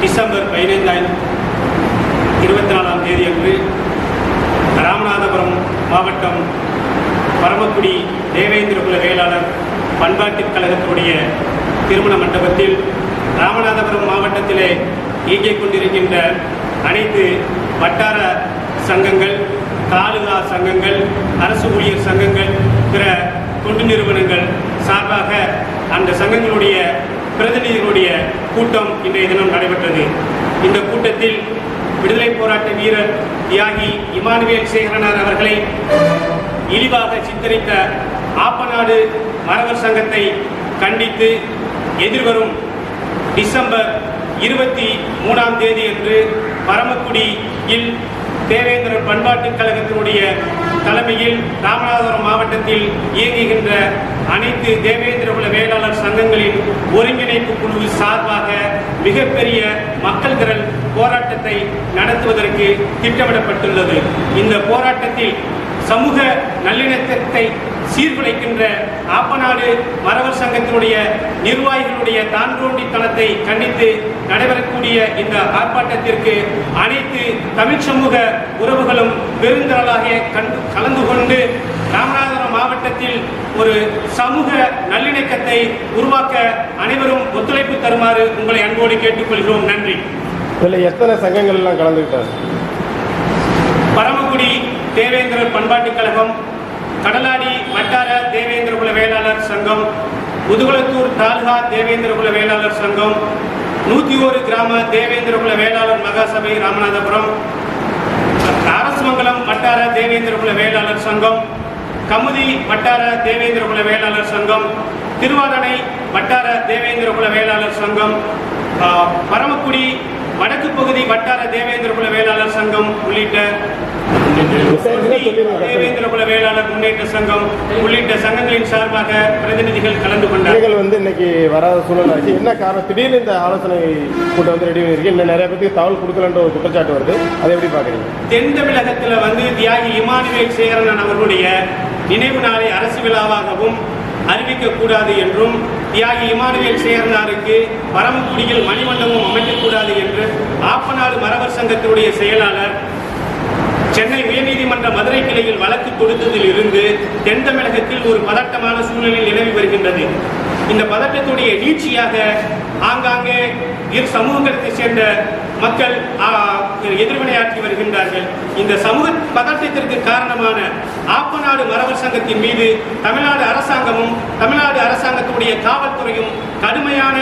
December பதினைந்தாயிரம் இருபத்தி நாலாம் தேதி அன்று ராமநாதபுரம் மாவட்டம் பரமக்குடி தேவேந்திரகுல வேளாளர் பண்பாட்டுக் கழகத்தினுடைய திருமண மண்டபத்தில் ராமநாதபுரம் மாவட்டத்திலே இயங்கிக் கொண்டிருக்கின்ற அனைத்து வட்டார சங்கங்கள் தாலுகா சங்கங்கள் அரசு ஊழியர் சங்கங்கள் பிற தொண்டு நிறுவனங்கள் சார்பாக அந்த சங்கங்களுடைய பிரதிநிதிகளுடைய கூட்டம் இன்றைய தினம் நடைபெற்றது. இந்த கூட்டத்தில் விடுதலை போராட்ட வீரர் தியாகி இமானுவேல் சேகரனார் அவர்களை இழிவாக சித்தரித்த ஆப்பநாடு மரவர் சங்கத்தை கண்டித்து எதிர்வரும் டிசம்பர் இருபத்தி மூணாம் தேதி என்று பரமக்குடியில் தேவேந்திர பண்பாட்டுக் கழகத்தினுடைய தலைமையில் ராமநாதபுரம் மாவட்டத்தில் இயங்குகின்ற அனைத்து தேவேந்திர உள்ள வேளாளர் சங்கங்களின் ஒருங்கிணைப்பு குழு சார்பாக மிகப்பெரிய மக்கள் திரள் போராட்டத்தை நடத்துவதற்கு திட்டமிடப்பட்டுள்ளது. இந்த போராட்டத்தில் சமூக நல்லிணக்கத்தை சீர்குலைக்கின்ற ஆப்பநாடு மரவர் சங்கத்தினுடைய நிர்வாகிகளுடைய தான்தோண்டித்தனத்தை கண்டித்து நடைபெறக்கூடிய இந்த ஆர்ப்பாட்டத்திற்கு அனைத்து தமிழ் சமூக உறவுகளும் பெருந்திரளாக கலந்து கொண்டு ராமநாதபுரம் மாவட்டத்தில் ஒரு சமூக நல்லிணக்கத்தை உருவாக்க அனைவரும் ஒத்துழைப்பு தருமாறு உங்களை அன்போடு கேட்டுக்கொள்கிறோம். நன்றி. இதில் எத்தனை சங்கங்கள் எல்லாம் கலந்துக்கிட்டாங்க? பரமக்குடி தேவேந்திரர் பண்பாட்டுக் கழகம் கடலாடி வட்டார தேவேந்திரகுல வேளாளர் சங்கம் முதுகுளத்தூர் தாலுகா தேவேந்திரகுல வேளாளர் சங்கம் நூத்தி ஒரு கிராம தேவேந்திரகுல வேளாளர் மகாசபை ராமநாதபுரம் அரசமங்கலம் வட்டார தேவேந்திரகுல வேளாளர் சங்கம் கமுதி வட்டார தேவேந்திரகுல வேளாளர் சங்கம் திருவாரணை வட்டார தேவேந்திரகுல வேளாளர் சங்கம் பரமக்குடி வடக்கு பகுதி வட்டார தேவேந்திரகுல வேளாளர் சங்கம் உள்ளிட்ட தேவேந்திரகுல வேளாளர் முன்னேற்ற சங்கம் உள்ளிட்ட சங்கங்களின் சார்பாக பிரதிநிதிகள் கலந்து கொண்டார். நீங்கள் வந்து இன்னைக்கு வராத சூழல் ஆச்சு என்ன காரணம்? திடீர்னு இந்த ஆலோசனை கூட்டம் வந்து ரெடி பண்ணியிருக்கு இன்னும் நிறைய பேருக்கு தகவல் கொடுக்கலன்ற ஒரு குற்றச்சாட்டு வருது. அதை எப்படி பார்க்குறீங்க? தென் தமிழகத்தில் வந்து தியாகி இமானுவேல் சேகரன் அவர்களுடைய நினைவு நாளை அரசு விழாவாகவும் அறிவிக்கக்கூடாது என்றும் தியாகி இமானுவேல் சேர்ந்தாருக்கு பரமக்குடியில் மணிமண்டபம் அமைக்கக்கூடாது என்று ஆப்பநாடு மரவர் சங்கத்தினுடைய செயலாளர் சென்னை உயர்நீதிமன்ற மதுரை கிளையில் வழக்கு தொடுத்ததில் இருந்து தென் தமிழகத்தில் ஒரு பதட்டமான சூழ்நிலை நிலவி வருகின்றது. இந்த பதட்டத்துடைய நீட்சியாக ஆங்காங்கே இரு சமூகத்தை சேர்ந்த மக்கள் எதிர்வினையாற்றி வருகின்றார்கள். இந்த சமூக பதட்டத்திற்கு காரணமான ஆப்பநாடு மரவர் சங்கத்தின் மீது தமிழ்நாடு அரசாங்கமும் தமிழ்நாடு அரசாங்கத்துடைய காவல்துறையும் கடுமையான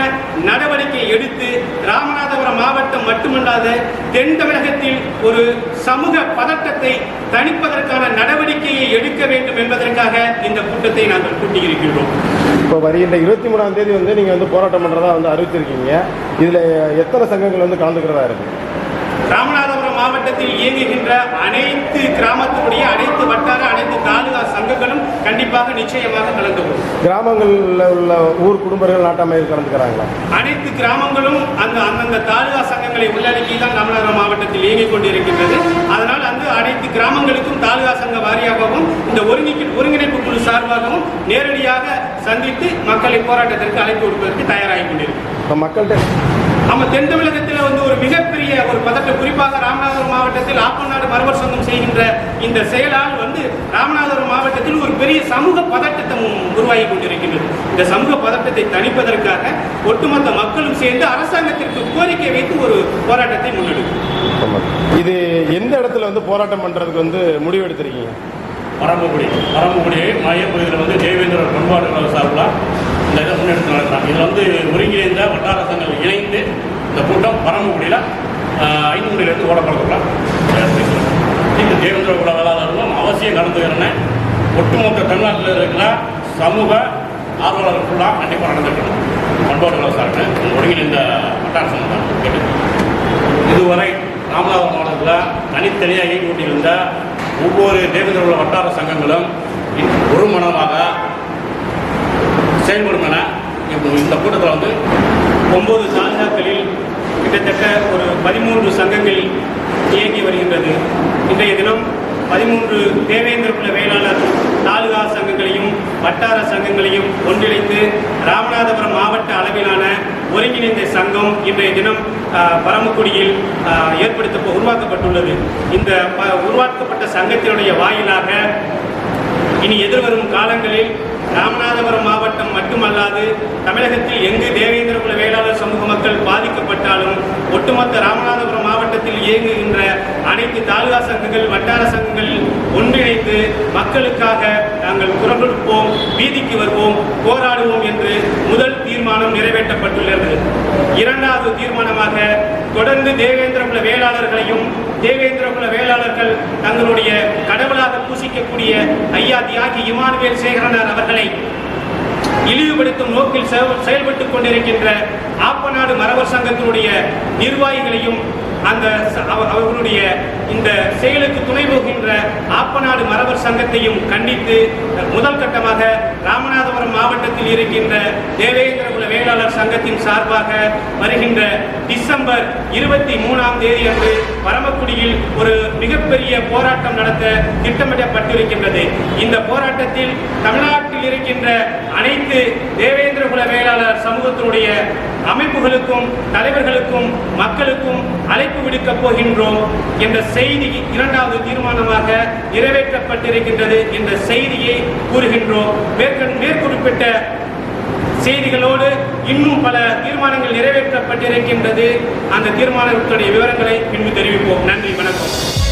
நடவடிக்கை எடுத்து ராமநாதபுரம் மாவட்டம் மட்டுமல்லாத தென் தமிழகத்தில் ஒரு சமூக பதட்டத்தை தணிப்பதற்கான நடவடிக்கையை எடுக்க வேண்டும் என்பதற்காக இந்த கூட்டத்தை நாங்கள் கூட்டியிருக்கின்றோம். இப்போ வருகின்ற இருபத்தி மூணாம் தேதி வந்து நீங்கள் வந்து போராட்டம் பண்ணுறதா வந்து அறிவிச்சிருக்கீங்க. இதில் எத்தனை சங்கங்கள் வந்து கலந்துக்கிறதா இருக்குது ராமநாதபுரம் மாவட்டத்தில் இயங்குகின்ற அனைத்து கிராமத்தினுடைய அனைத்து வட்டார அனைத்து தாலுகா சங்கங்களும் கண்டிப்பாக நிச்சயமாக கலந்து கொள்ளும். கிராமங்களில் உள்ள ஊர் குடும்பங்கள் நாட்டாமையில் கலந்துக்கிறாங்களா? அனைத்து கிராமங்களும் அந்த அந்தந்த தாலுகா சங்கங்களை உள்ளடக்கி தான் ராமநாதபுரம் மாவட்டத்தில் இயங்கிக் கொண்டிருக்கின்றது. அதனால் அந்த அனைத்து கிராமங்களுக்கும் தாலுகா சங்க வாரியாகவும் இந்த ஒருங்கிணை ஒருங்கிணைப்பு குழு சார்பாகவும் நேரடியாக சந்தித்து மக்களை போராட்டத்திற்கு அழைப்பு கொடுப்பதற்கு தயாராகி கொண்டிருக்கிறோம். இப்போ மக்கள்கிட்ட நம்ம தென் தமிழகத்தில் வந்து ஒரு மிகப்பெரிய ஒரு பதட்டம் குறிப்பாக ராமநாதபுரம் மாவட்டத்தில் ஆப்பநாடு மரபர் சங்கம் செய்கின்ற இந்த செயலால் வந்து ராமநாதபுரம் மாவட்டத்தில் ஒரு பெரிய சமூக பதட்டத்தை உருவாகி கொண்டிருக்கின்றது இந்த சமூக பதட்டத்தை தணிப்பதற்காக ஒட்டுமொத்த மக்களும் சேர்ந்து அரசாங்கத்திற்கு கோரிக்கை வைத்து ஒரு போராட்டத்தை முன்னெடுக்கும். இது எந்த இடத்துல வந்து போராட்டம் பண்ணுறதுக்கு வந்து முடிவு எடுத்திருக்கீங்க? பரம்புக்குடி. பரம்புக்குடி மையப்பகுதியில் வந்து தேவேந்திரர் பண்பாடு சார்பில் இந்த இதை முன்னெடுத்து நடத்துகிறாங்க இதில் வந்து ஒருங்கிணைந்த வட்டார சங்கங்கள் இணைந்து ஐநூறுலேருந்து ஓடப்படக்குள்ள இந்த தேவேந்திர குல வேளாளர்களும் அவசியம் கலந்துக்கிறேன்னு ஒட்டுமொத்த தமிழ்நாட்டில் இருக்கிற சமூக ஆர்வலர்கள் ஃபுல்லாக கண்டிப்பாக நடந்துக்கணும். பண்பாடுகளை கழக ஒருங்கிணைந்த வட்டார சங்கம் தான். இதுவரை ராமநாதபுரம் மாவட்டத்தில் தனித்தனியாக ஈடுபட்டிருந்த ஒவ்வொரு தேவேந்திர உள்ள வட்டார சங்கங்களும் ஒரு மனமாக செயல்படும் என இந்த கூட்டத்தில் வந்து ஒன்பது தாலுகாக்களில் கிட்டத்தட்ட ஒரு பதிமூன்று சங்கங்கள் இயங்கி வருகின்றது. இன்றைய தினம் பதிமூன்று தேவேந்திர குல வேளாளர் தாலுகா சங்கங்களையும் வட்டார சங்கங்களையும் ஒன்றிணைத்து ராமநாதபுரம் மாவட்ட அளவிலான ஒருங்கிணைந்த சங்கம் இன்றைய தினம் பரமக்குடியில் ஏற்படுத்த உருவாக்கப்பட்டுள்ளது. இந்த ப- உருவாக்கப்பட்ட சங்கத்தினுடைய வாயிலாக இனி எதிர்வரும் காலங்களில் ராமநாதபுரம் மாவட்டம் மட்டுமல்லாது தமிழகத்தில் எங்கு தேவேந்திரகுல வேளாளர் சமூக மக்கள் பாதிக்கப்பட்டாலும் ஒட்டுமொத்த ராமநாதபுரம் மாவட்டத்தில் இயங்குகின்ற அனைத்து தாலுகா சங்கங்கள் வட்டார சங்கங்களில் ஒன்றிணைந்து மக்களுக்காக நாங்கள் குரல் கொடுப்போம் வீதிக்கு வருவோம் போராடுவோம் என்று முதல் தீர்மானம் நிறைவேற்றப்பட்டுள்ளது. இரண்டாவது தீர்மானமாக தொடர்ந்து தேவேந்திரகுல வேளாளர்களையும் தேவேந்திரகுல வேளாளர்கள் தங்களுடைய கடவுளாக பூசிக்கக்கூடிய ஐயா தியாகி இமானுவேல் சேகரனார் அவர்களை இழிவுபடுத்தும் நோக்கில் செயல்பட்டுக் கொண்டிருக்கின்ற ஆப்பநாடு மரவர் சங்கத்தினுடைய நிர்வாகிகளையும் அந்த அவர்களுடைய இந்த செயலுக்கு துணை போகின்ற ஆப்பநாடு மரவர் சங்கத்தையும் கண்டித்து முதல் கட்டமாக ராமநாதபுரம் மாவட்டத்தில் இருக்கின்ற தேவேந்திர தேவேந்திரகுல வேளாளர் சங்கத்தின் சார்பாக வருகின்ற டிசம்பர் இருபத்தி மூணாம் தேதி அன்று பரமக்குடியில் ஒரு மிகப்பெரிய போராட்டம் நடத்த திட்டமிடப்பட்டிருக்கின்றது. இந்த போராட்டத்தில் தமிழ்நாட்டில் இருக்கின்ற அனைத்து தேவேந்திரகுல வேளாளர் சமூகத்தினுடைய அமைப்புகளுக்கும் தலைவர்களுக்கும் மக்களுக்கும் அழைப்பு விடுக்கப் போகின்றோம் என்ற செய்தி இரண்டாவது தீர்மானமாக நிறைவேற்றப்பட்டிருக்கின்றது என்ற செய்தியை கூறுகின்றோம். மேற்கண் மேற்குறிப்பிட்ட செய்திகளோடு இன்னும் பல தீர்மானங்கள் நிறைவேற்றப்பட்டிருக்கின்றது. அந்த தீர்மானங்களுடைய விவரங்களை பின்பு தெரிவிப்போம். நன்றி வணக்கம்.